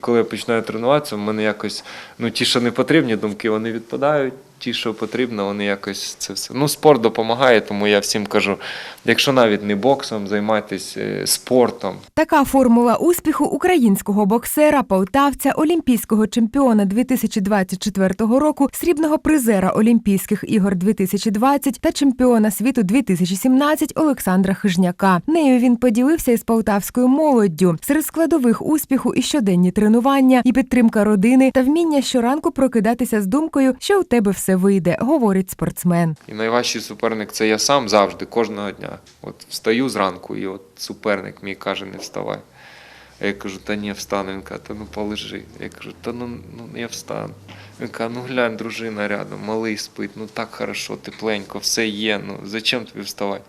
Коли я починаю тренуватися, в мене якось ну ті, що не потрібні думки, вони відпадають. Ті, що потрібно, вони якось це все. Ну, спорт допомагає, тому я всім кажу: якщо навіть не боксом, займайтесь е, спортом. Така формула успіху українського боксера, полтавця, олімпійського чемпіона 2024 року, срібного призера Олімпійських ігор 2020 та чемпіона світу 2017 Олександра Хижняка. Нею він поділився із полтавською молоддю. Серед складових успіху і щоденні тренування, і підтримка родини та вміння щоранку прокидатися з думкою, що у тебе все вийде, говорить спортсмен. І найважчий суперник це я сам завжди, кожного дня. От встаю зранку, і от суперник мій каже, не вставай. А я кажу, та ні, встану. Він каже, та ну полежи. Я кажу, та ну, ну я встану. Він каже, ну глянь, дружина рядом, малий спить, ну так хорошо, тепленько, все є. Ну зачем тобі вставати?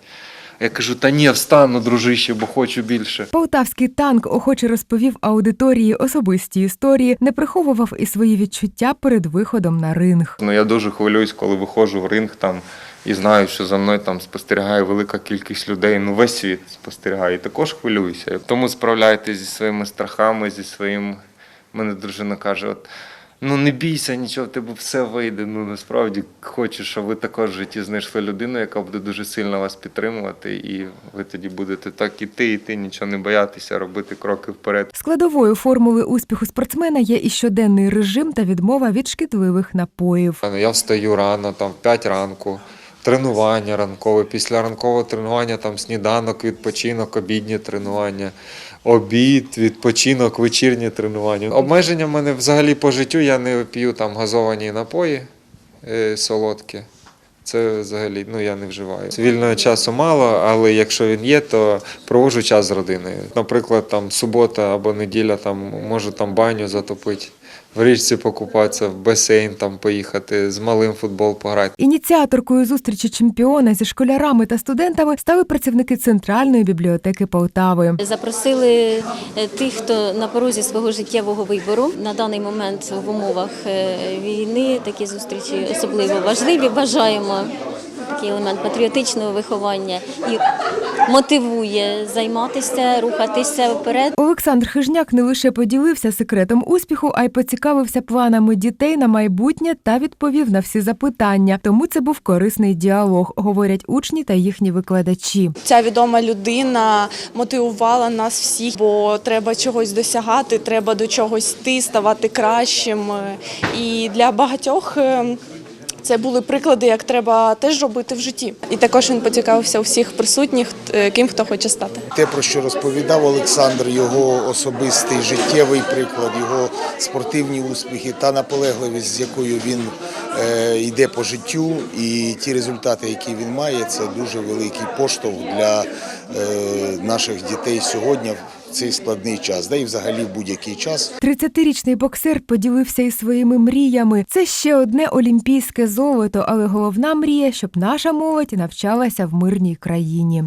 Я кажу, та ні, встану, дружище, бо хочу більше. Полтавський танк охоче розповів аудиторії особисті історії, не приховував і свої відчуття перед виходом на ринг. Ну я дуже хвилююсь, коли виходжу в ринг там і знаю, що за мною там спостерігає велика кількість людей. Ну весь світ спостерігає. І також хвилююся. Тому справляйтесь зі своїми страхами, зі своїм. Мене дружина каже: от ну не бійся, нічого, в тебе все вийде. Ну насправді хочу, щоб ви також в житті знайшли людину, яка буде дуже сильно вас підтримувати, і ви тоді будете так іти, іти, нічого не боятися, робити кроки вперед. Складовою формули успіху спортсмена є і щоденний режим та відмова від шкідливих напоїв. Я встаю рано, там в 5 ранку, тренування ранкове. Після ранкового тренування там сніданок, відпочинок, обідні тренування, обід, відпочинок, вечірні тренування. Обмеження в мене взагалі по життю, я не п'ю там газовані напої е, солодкі. Це взагалі ну я не вживаю. Вільного часу мало, але якщо він є, то проводжу час з родиною. Наприклад, там субота або неділя, там можу там баню затопити, в річці покупатися, в басейн там поїхати, з малим футбол пограти. Ініціаторкою зустрічі чемпіона зі школярами та студентами стали працівники Центральної бібліотеки Полтави. Запросили е, тих, хто на порозі свого життєвого вибору. На даний момент в умовах е, війни такі зустрічі особливо важливі. Бажаємо такий елемент патріотичного виховання і мотивує займатися, рухатися вперед. Олександр Хижняк не лише поділився секретом успіху, а й поцікавився планами дітей на майбутнє та відповів на всі запитання. Тому це був корисний діалог, говорять учні та їхні викладачі. Ця відома людина мотивувала нас всіх, бо треба чогось досягати, треба до чогось йти, ставати кращим. І для багатьох. Це були приклади, як треба теж робити в житті. І також він поцікавився у всіх присутніх, е, ким хто хоче стати. Те, про що розповідав Олександр, його особистий життєвий приклад, його спортивні успіхи та наполегливість, з якою він е, йде по життю, і ті результати, які він має, це дуже великий поштовх для е, наших дітей сьогодні цей складний час, да і взагалі в будь-який час. 30-річний боксер поділився із своїми мріями. Це ще одне олімпійське золото, але головна мрія, щоб наша молодь навчалася в мирній країні.